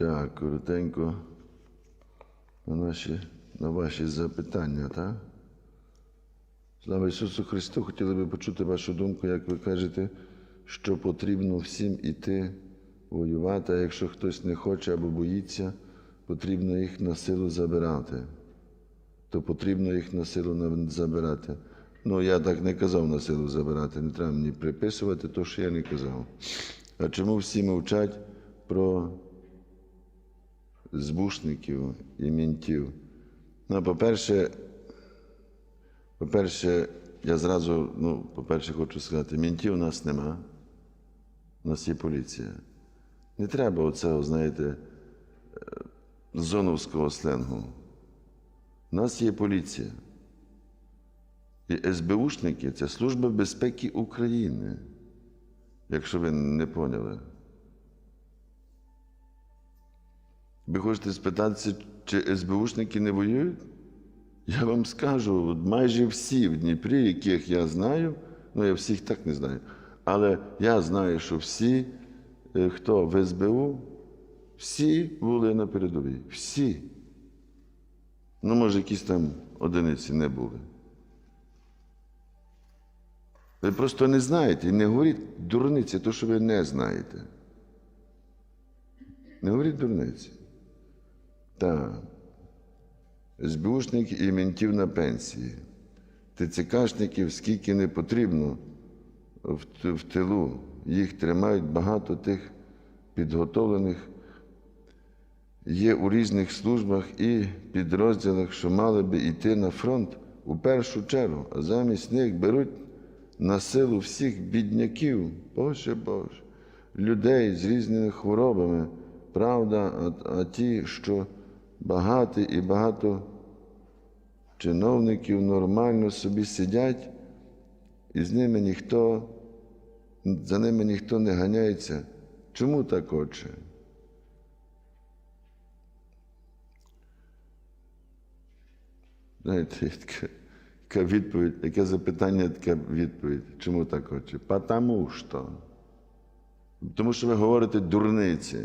Так, коротенько на, наші, на ваші запитання, так? Слава Ісусу Христу! Хотіли би почути вашу думку, як ви кажете, що потрібно всім іти воювати, а якщо хтось не хоче або боїться, потрібно їх на силу забирати. То потрібно їх на силу забирати. Ну, я так не казав на силу забирати, не треба мені приписувати те, що я не казав. А чому всі мовчать про збушників і мінтів? Ну, по-перше, по-перше, я зразу, ну, по-перше, хочу сказати, мінтів у нас нема. У нас є поліція. Не треба оцього, знаєте, е, зоновського сленгу. У нас є поліція. І СБУшники це Служба безпеки України, якщо ви не поняли. Ви хочете спитатися, чи СБУшники не воюють? Я вам скажу, майже всі в Дніпрі, яких я знаю, ну я всіх так не знаю, але я знаю, що всі, е, хто в СБУ, всі були на передовій. Всі. Ну, може, якісь там одиниці не були. Ви просто не знаєте і не говоріть дурниці, то, що ви не знаєте. Не говоріть дурниці. Так. СБУшник і ментів на пенсії. ТЦКшників скільки не потрібно в, в тилу. Їх тримають багато тих підготовлених. Є у різних службах і підрозділах, що мали би йти на фронт у першу чергу, а замість них беруть на силу всіх бідняків, Боже Боже, людей з різними хворобами, правда, а, а ті, що багаті і багато чиновників нормально собі сидять, і з ними ніхто, за ними ніхто не ганяється. Чому так отче? Знаєте, така, така відповідь, яке запитання, така відповідь. Чому так отче? Потому що. Тому що ви говорите дурниці.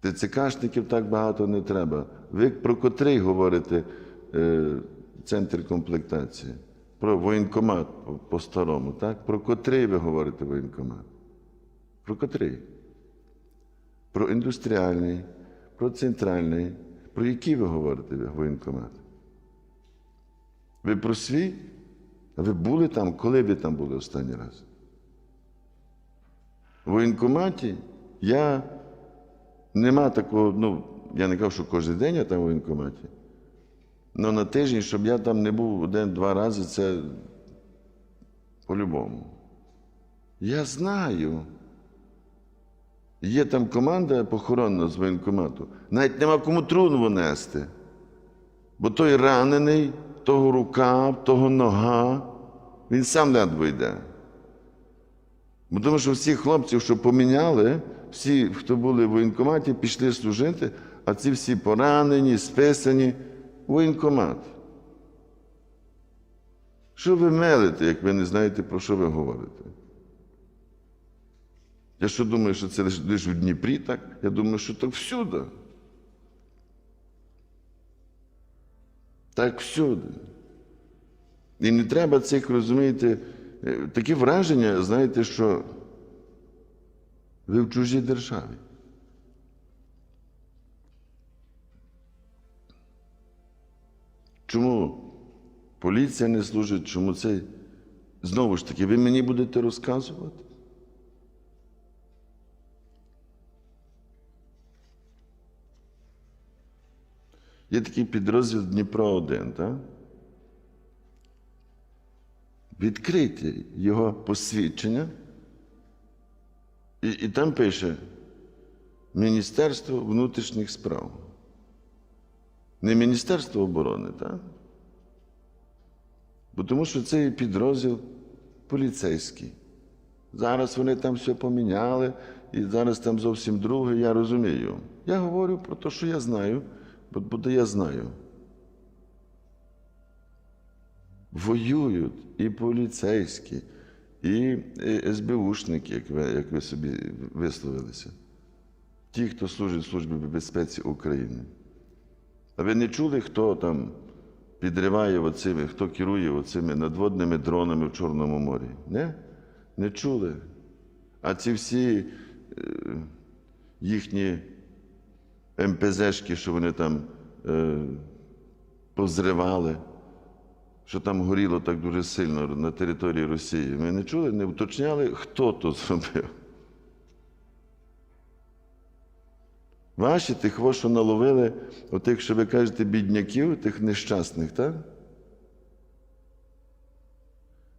ТЦКшників так багато не треба. Ви про котрий говорите е, центр комплектації? Про воєнкомат по- по-старому, так? Про котрий ви говорите воєнкомат? Про котрий? Про індустріальний, про центральний. Про який ви говорите воєнкомат? Ви про свій? А ви були там, коли ви там були останній раз? В воєнкоматі я нема такого, ну, я не кажу, що кожен день я там в воєнкоматі. Але на тиждень, щоб я там не був один-два рази, це по-любому. Я знаю. Є там команда похоронна з воєнкомату. Навіть нема кому труну нести. Бо той ранений, того рука, того нога, він сам ледве йде. Бо тому що всіх хлопців, що поміняли, всі, хто були в воєнкоматі, пішли служити, а ці всі поранені, списані в воєнкомат. Що ви мелите, як ви не знаєте, про що ви говорите? Я що думаю, що це лише, в Дніпрі так? Я думаю, що так всюди. Так всюди. І не треба цих, розумієте, е, такі враження, знаєте, що ви в чужій державі. Чому поліція не служить, чому це? Знову ж таки, ви мені будете розказувати? Є такий підрозділ Дніпро 1, так? Відкрийте його посвідчення, і, і там пише Міністерство внутрішніх справ. Не Міністерство оборони, так? Бо тому що це є підрозділ поліцейський. Зараз вони там все поміняли, і зараз там зовсім друге, я розумію. Я говорю про те, що я знаю, бо, бо я знаю. Воюють і поліцейські, і СБУшники, як ви, як ви собі висловилися. ті, хто служить в Службі безпеці України. А ви не чули, хто там підриває оцими, хто керує оцими надводними дронами в Чорному морі? Не? Не чули. А ці всі е, їхні МПЗшки, що вони там е, позривали, що там горіло так дуже сильно на території Росії. Ми не чули, не уточняли, хто то зробив. Ваші тих, що наловили, отих, що ви кажете, бідняків, тих нещасних, так?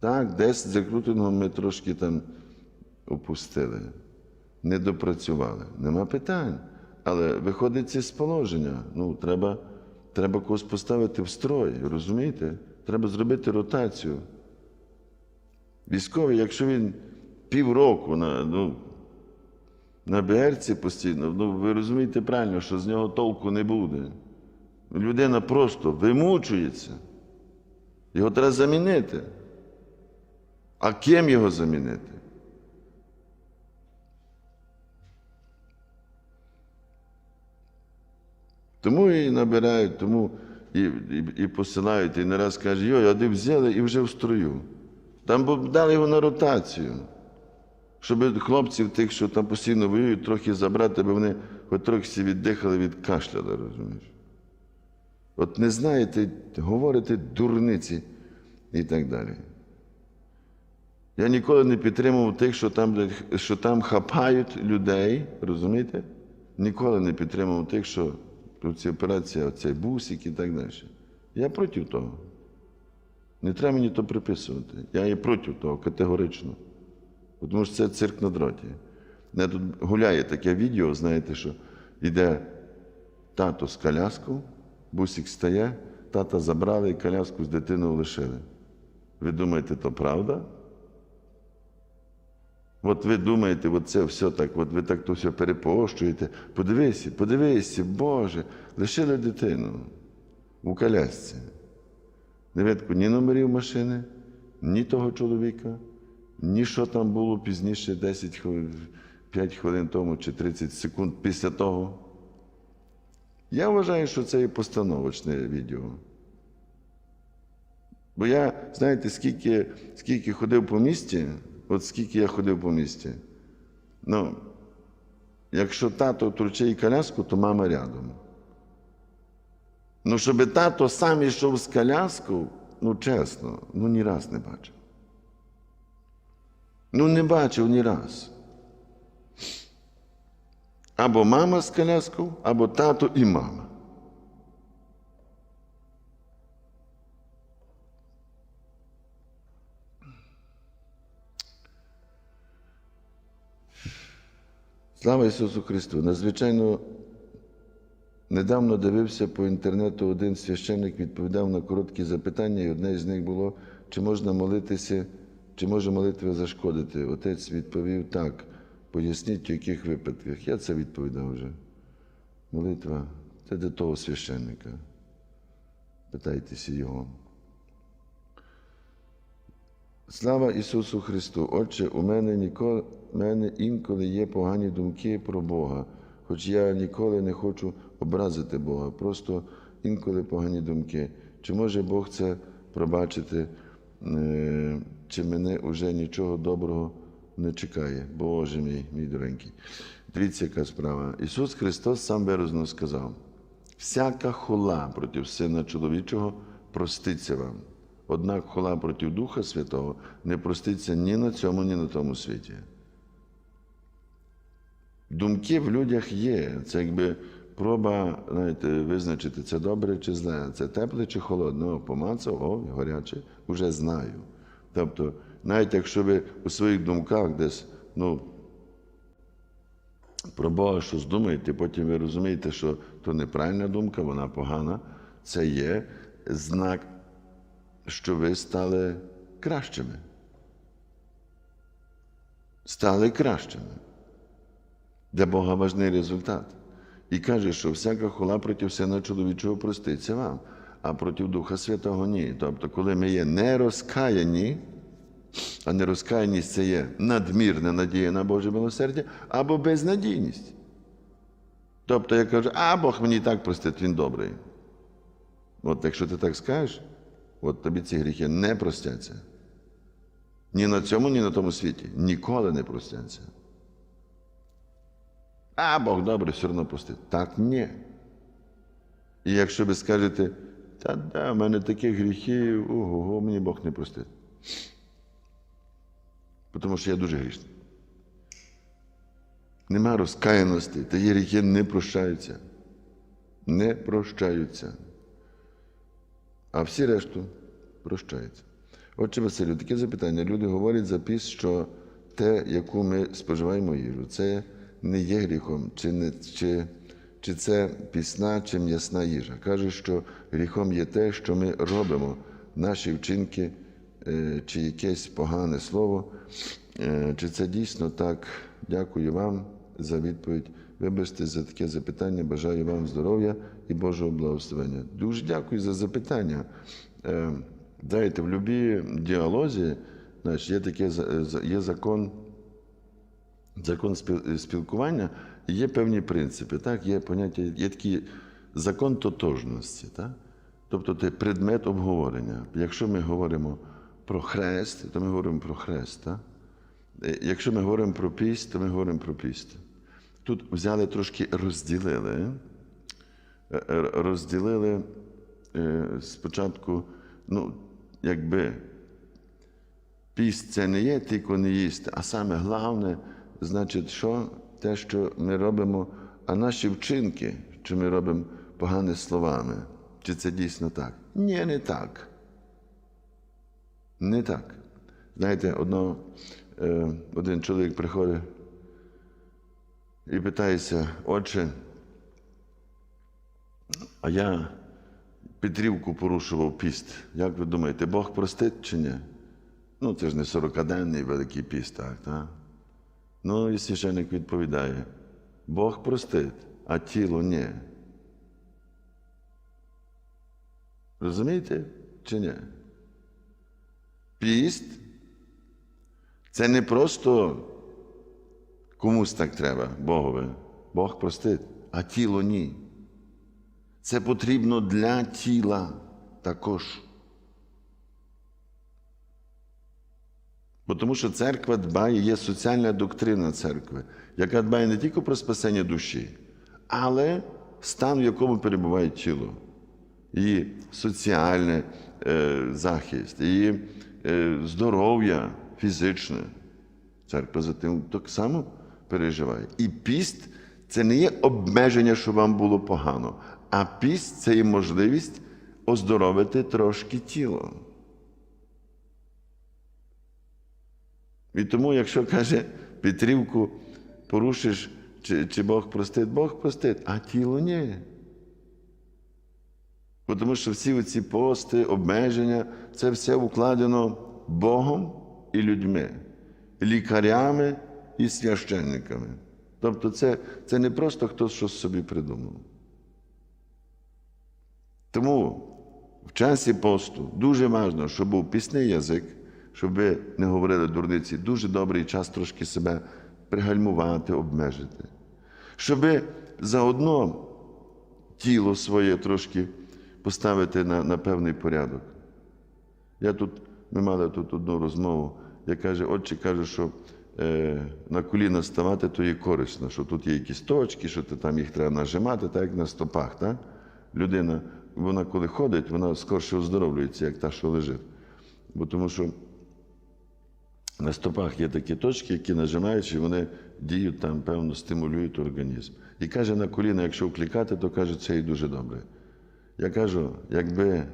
Так, десь з закрутингом ми трошки там опустили, не допрацювали. Нема питань. Але виходить це з положення. Ну, треба, треба когось поставити в строй, розумієте? Треба зробити ротацію. Військовий, якщо він півроку на, ну, на БРці постійно, ну ви розумієте правильно, що з нього толку не буде. Людина просто вимучується. Його треба замінити. А ким його замінити? Тому і набирають, тому і, і, і посилають, і не раз каже, йой, а взяли і вже в строю. Там бо дали його на ротацію, щоб хлопців тих, що там постійно воюють, трохи забрати, бо вони хоч трохи віддихали від кашля, розумієш. От не знаєте, говорите дурниці і так далі. Я ніколи не підтримував тих, що там, що там хапають людей, розумієте? Ніколи не підтримував тих, що тут ці операції, оцей бусик і так далі. Я проти того. Не треба мені то приписувати. Я є проти того категорично. Тому що це цирк на дроті. Не тут гуляє таке відео, знаєте, що йде тато з коляскою, бусик стає, тата забрали і коляску з дитиною лишили. Ви думаєте, то правда? От ви думаєте, от це все так, от ви так то все перепощуєте. Подивися, подивися, Боже, лишили дитину у колясці. Не ні номерів машини, ні того чоловіка, ні що там було пізніше, 10 5 хвилин тому чи 30 секунд після того. Я вважаю, що це є постановочне відео. Бо я, знаєте, скільки, скільки ходив по місті, от скільки я ходив по місті. Ну, якщо тато втручає коляску, то мама рядом. Ну, щоб тато сам йшов з коляску, ну чесно, ну ні раз не бачив. Ну, не бачив ні раз. Або мама з коляскою, або тато і мама. Слава Ісусу Христу! Надзвичайно недавно дивився по інтернету один священник відповідав на короткі запитання, і одне з них було, чи можна молитися, чи може молитва зашкодити. Отець відповів так. Поясніть, в яких випадках. Я це відповідав вже. Молитва це до того священника. Питайтеся його. Слава Ісусу Христу! Отче, у мене ніколи, у мене інколи є погані думки про Бога, хоч я ніколи не хочу образити Бога, просто інколи погані думки. Чи може Бог це пробачити, е, чи мене вже нічого доброго не чекає? Боже мій, мій доренький. Дивіться, яка справа. Ісус Христос сам виразно сказав: всяка хула проти Сина чоловічого проститься вам. Однак хула проти Духа Святого не проститься ні на цьому, ні на тому світі. Думки в людях є. Це якби проба знаєте, визначити, це добре чи зле, це тепле чи холодне. Помацав, о, гаряче, вже знаю. Тобто, навіть якщо ви у своїх думках десь, ну, про Бога щось думаєте, потім ви розумієте, що то неправильна думка, вона погана, це є знак що ви стали кращими. Стали кращими. Для Бога важний результат. І каже, що всяка хула проти сина чоловічого проститься вам, а проти Духа Святого ні. Тобто, коли ми є нерозкаяні, а нерозкаяність це є надмірна надія на Боже милосердя або безнадійність. Тобто я кажу, а Бог мені так простить, він добрий. От якщо ти так скажеш, от тобі ці гріхи не простяться. Ні на цьому, ні на тому світі. Ніколи не простяться. А Бог добрий, все одно простить. Так ні. І якщо ви скажете, та да, в мене таких гріхів, ого, мені Бог не простить. Тому що я дуже грішний. Нема розкаяності, та є гріхи не прощаються. Не прощаються. А всі решту прощаються. Отже, Василю, таке запитання. Люди говорять за піст, що те, яку ми споживаємо їжу, це не є гріхом, чи, не, чи, чи це пісна, чи м'ясна їжа. Кажуть, що гріхом є те, що ми робимо, наші вчинки, е, чи якесь погане слово. Е, Чи це дійсно так? Дякую вам за відповідь. Вибачте за таке запитання. Бажаю вам здоров'я і Божого благословення. Дуже дякую за запитання. Е, Знаєте, в любій діалозі знаєш, є таке є закон, закон спілкування, є певні принципи. Так? Є поняття, є такий закон тотожності. Так? Тобто це предмет обговорення. Якщо ми говоримо про хрест, то ми говоримо про хрест. Так? Е, Якщо ми говоримо про піст, то ми говоримо про піст. Тут взяли трошки розділили. Е, е, Розділили спочатку, ну, якби піст це не є тільки не їсти, а саме головне, значить, що те, що ми робимо, а наші вчинки, чи ми робимо погане словами. Чи це дійсно так? Ні, не так. Не так. Знаєте, одного, е, один чоловік приходить і питається, отче, а я Петрівку порушував піст. Як ви думаєте, Бог простить чи ні? Ну, це ж не 40-денний великий піст, так, так? Ну, і священник відповідає: Бог простить, а тіло ні. Розумієте чи ні? Піст це не просто комусь так треба, Богові. Бог простить, а тіло ні. Це потрібно для тіла також. Бо тому що церква дбає, є соціальна доктрина церкви, яка дбає не тільки про спасення душі, але стан, в якому перебуває тіло, її соціальний е, захист, її е, здоров'я фізичне. Церква за тим так само переживає. І піст це не є обмеження, що вам було погано, а піст це є можливість оздоровити трошки тіло. І тому, якщо каже Петрівку, порушиш, чи, чи Бог простить, Бог простить, а тіло ні. Тому що всі ці пости, обмеження, це все укладено Богом і людьми, лікарями і священниками. Тобто це, це не просто хтось щось собі придумав. Тому в часі посту дуже важливо, щоб був пісний язик, щоб ви не говорили дурниці, дуже добрий час трошки себе пригальмувати, обмежити. Щоб ви заодно тіло своє трошки поставити на, на певний порядок. Я тут, ми мали тут одну розмову, я каже, отче каже, що е, на коліна ставати, то є корисно, що тут є якісь точки, що ти там їх треба нажимати, так як на стопах. Так? Людина, вона коли ходить, вона скорше оздоровлюється, як та, що лежить. Бо тому що на стопах є такі точки, які нажимаючи, вони діють там, певно, стимулюють організм. І каже, на коліна, якщо вклікати, то каже, це і дуже добре. Я кажу, якби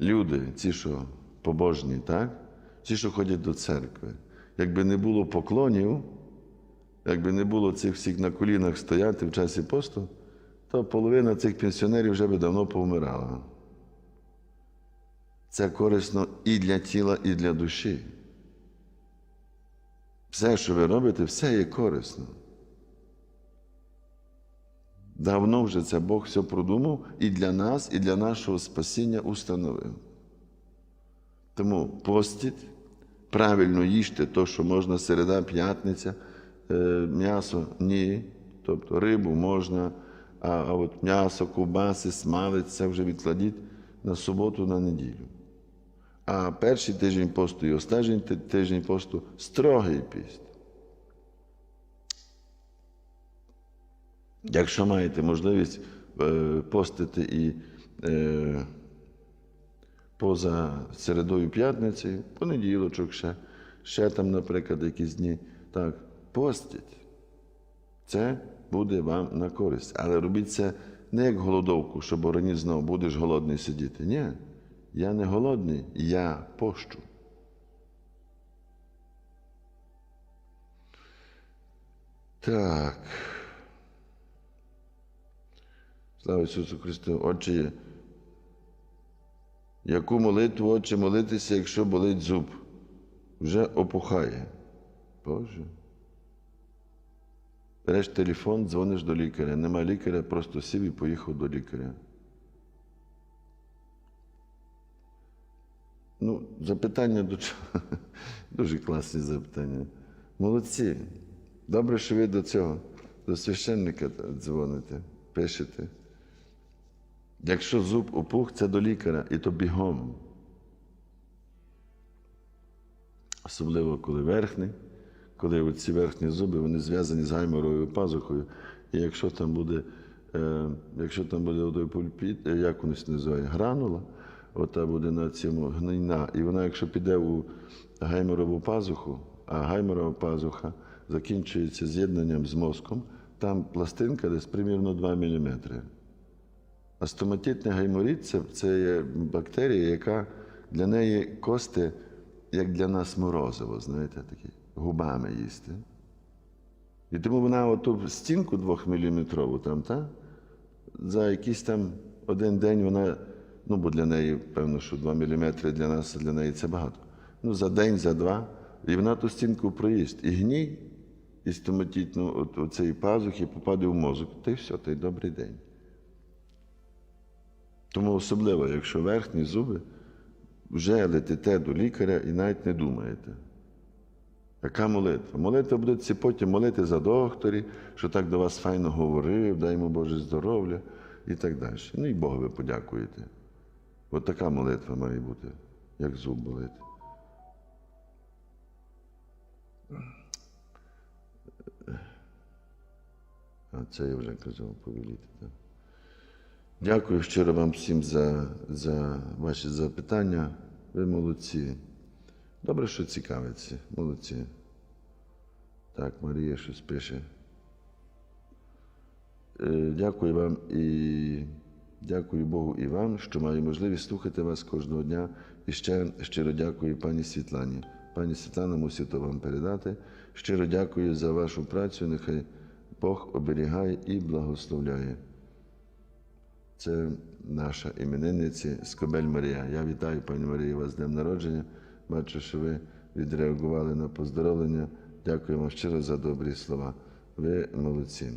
люди, ці, що побожні, так? ті, що ходять до церкви, якби не було поклонів, якби не було цих всіх на колінах стояти в часі посту, то половина цих пенсіонерів вже би давно повмирала. Це корисно і для тіла, і для душі. Все, що ви робите, все є корисно. Давно вже це Бог все продумав і для нас, і для нашого спасіння установив. Тому постіть, правильно їжте то, що можна середа, п'ятниця, е, м'ясо ні. тобто рибу можна, а, а от м'ясо, ковбаси, смалець це вже відкладіть на суботу, на неділю. А перший тиждень посту і останній ти- тиждень посту строгий піст. Якщо маєте можливість е, постити і е, поза середою п'ятницею, понеділочок ще, ще там, наприклад, якісь дні, так, постіть. Це буде вам на користь. Але робіть це не як голодовку, щоб організм знову будеш голодний сидіти. Ні, я не голодний, я пощу. Так. Слава Ісусу Христу. Отче, яку молитву, Отче, молитися, якщо болить зуб? Вже опухає. Боже. Береш телефон, дзвониш до лікаря. Нема лікаря, просто сів і поїхав до лікаря. Ну, запитання до? Дуже класні запитання. Молодці. Добре, що ви до цього, до священника дзвоните, пишете. Якщо зуб опух, це до лікаря, і то бігом. Особливо, коли верхній, коли ці верхні зуби вони зв'язані з гайморовою пазухою. І якщо там буде, е, якщо там буде пульпіт, як вони називає, гранула, ота буде на цьому гнойна. І вона, якщо піде у гайморову пазуху, а гайморова пазуха закінчується з'єднанням з мозком, там пластинка десь примірно 2 мм. А стоматитний гайморит це, є бактерія, яка для неї кости, як для нас морозиво, знаєте, такі, губами їсти. І тому вона оту стінку двохміліметрову там, та, за якийсь там один день вона, ну бо для неї, певно, що 2 мм для нас, для неї це багато. Ну, за день, за два, і вона ту стінку проїсть. І гній із стоматитного от, оцеї пазухи попаде в мозок. Та й все, та й добрий день. Тому особливо, якщо верхні зуби, вже летите до лікаря і навіть не думаєте. Яка молитва? Молитва будете потім молити за докторі, що так до вас файно говорив, дай йому Боже здоров'я і так далі. Ну і Богу ви подякуєте. От така молитва має бути, як зуб болить. А це я вже казав повеліти. Так. Дякую щиро вам всім за, за ваші запитання. Ви молодці. Добре, що цікавиться. Молодці. Так, Марія щось пише. Е, Дякую вам і дякую Богу і вам, що маю можливість слухати вас кожного дня. І ще щиро дякую пані Світлані. Пані Світлана мусить то вам передати. Щиро дякую за вашу працю. Нехай Бог оберігає і благословляє. Це наша іменинниця Скобель Марія. Я вітаю, пані Марія, вас з днем народження. Бачу, що ви відреагували на поздоровлення. Дякую вам щиро за добрі слова. Ви молодці.